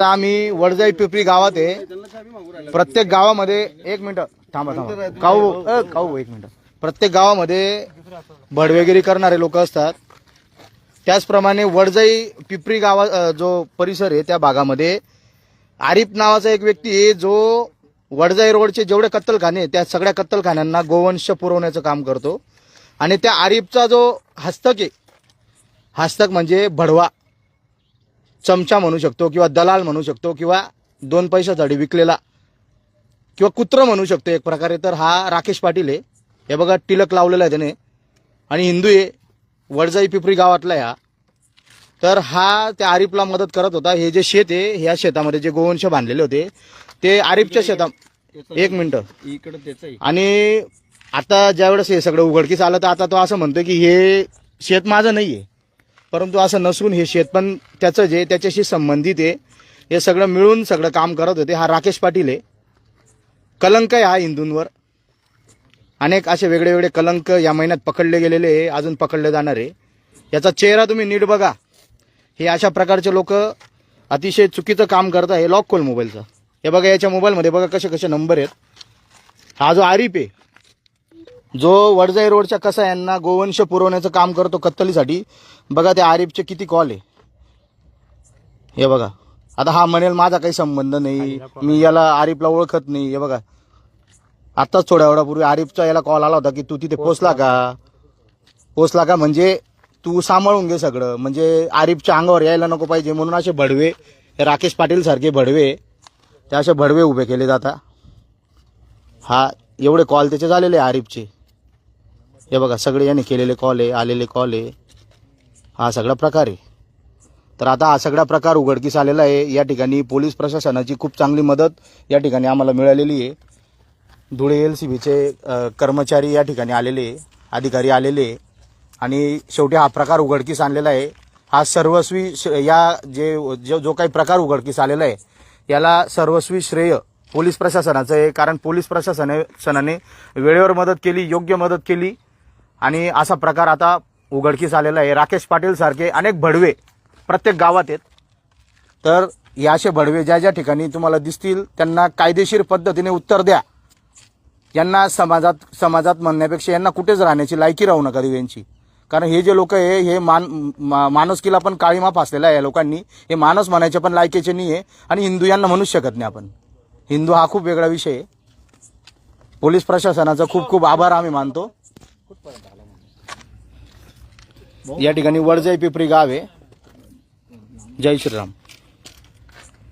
आता आम्ही वडजाई पिपरी गावात आहे. प्रत्येक गावामध्ये एक मिनिट थांबा थांबा. काऊ अ, काऊ एक मिनिट. प्रत्येक गावामध्ये भडवेगिरी करणारे लोक असतात. त्याचप्रमाणे वडजाई पिपरी गावा अ, जो परिसर आहे त्या भागामध्ये आरिफ नावाचा एक व्यक्ती आहे जो वडजाई रोडचे जेवढे कत्तलखाने त्या सगळ्या कत्तलखान्यांना गोवंश पुरवण्याचं काम करतो. आणि त्या आरिफचा जो हस्तक आहे हस्तक म्हणजे भडवा. चमचा म्हणू शकतो किंवा दलाल म्हणू शकतो किंवा दोन पैशासाठी विकलेला किंवा कुत्र म्हणू शकतो एक प्रकारे. तर हा राकेश पाटील आहे. हे बघा टिलक लावलेला आहे त्याने. आणि हिंदू आहे. वडजाई पिपरी गावातला आहे हा. तर हा त्या आरिफला मदत करत होता. हे जे शेत आहे ह्या शेतामध्ये जे गोवंश बांधलेले होते ते आरिफच्या शेता एक मिनिट. इकडे आणि आता ज्यावेळेस हे सगळं उघडकीस आलं तर आता तो असं म्हणतोय की हे शेत माझं नाही आहे परंतु असं नसून हे शेत पण त्याचं जे त्याच्याशी संबंधित आहे हे सगळं मिळून सगळं काम करत होते. हा राकेश पाटील आहे. कलंक आहे हा हिंदूंवर अनेक असे वेगळे वेगळे कलंक या महिन्यात पकडले गेलेले आहे अजून पकडले जाणार आहे. याचा चेहरा तुम्ही नीट बघा. हे अशा प्रकारचे लोक अतिशय चुकीचं काम करत आहे. लॉक खोल मोबाईलचा. हे बघा याच्या मोबाईलमध्ये बघा कसे कसे नंबर आहेत. हा जो आरिफ आहे जो वडजाई रोडच्या कसा यांना गोवंश पुरवण्याचं काम करतो कत्तलीसाठी. बघा त्या आरिफचे किती कॉल आहे. हे बघा. आता हा म्हणेल माझा काही संबंध नाही. मी याला आरिफला ओळखत नाही. हे बघा. आताच थोड्या वेळापूर्वी आरिफचा याला कॉल आला होता की तू तिथे पोचला का? पोचला का? म्हणजे तू सांभाळून घे सगळं. म्हणजे आरिफच्या अंगावर यायला नको पाहिजे. म्हणून असे भडवे राकेश पाटील सारखे भडवे ते असे भडवे उभे केले जातात हा एवढे कॉल त्याचे झालेले आहे आरिफचे. हे बघा सगळे याने केलेले कॉल आहे आलेले कॉल आहे. हा सगळा प्रकार आहे. तर आता हा सगळा प्रकार उघडकीस आलेला आहे. या ठिकाणी पोलीस प्रशासनाची खूप चांगली मदत या ठिकाणी आम्हाला मिळालेली आहे. धुळे एल सी बीचे कर्मचारी या ठिकाणी आलेले अधिकारी आलेले आणि शेवटी हा प्रकार उघडकीस आणलेला आहे. हा सर्वस्वी या जे जो जो काही प्रकार उघडकीस आलेला आहे याला सर्वस्वी श्रेय पोलीस प्रशासनाचं आहे. कारण पोलीस प्रशासनाने वेळेवर मदत केली योग्य मदत केली. आणि असा प्रकार आता उघडकीस आलेला आहे. राकेश पाटील सारखे अनेक भडवे प्रत्येक गावात आहेत. तर या असे भडवे ज्या ज्या ठिकाणी तुम्हाला दिसतील त्यांना कायदेशीर पद्धतीने उत्तर द्या. यांना समाजात समाजात म्हणण्यापेक्षा यांना कुठेच राहण्याची लायकी राहू नका देऊ यांची कारण हे जे लोक आहे हे मान मा- माणुसकीला पण काळीमा फासलेला आहे या लोकांनी. हे माणूस म्हणायचे पण लायकीचे नाही आहे आणि हिंदू यांना म्हणूच शकत नाही आपण. हिंदू हा खूप वेगळा विषय आहे. पोलीस प्रशासनाचा खूप खूप आभार आम्ही मानतो. कुठपर्यंत आला या ठिकाणी वडजाई पिपरी गाव आहे. जय श्रीराम.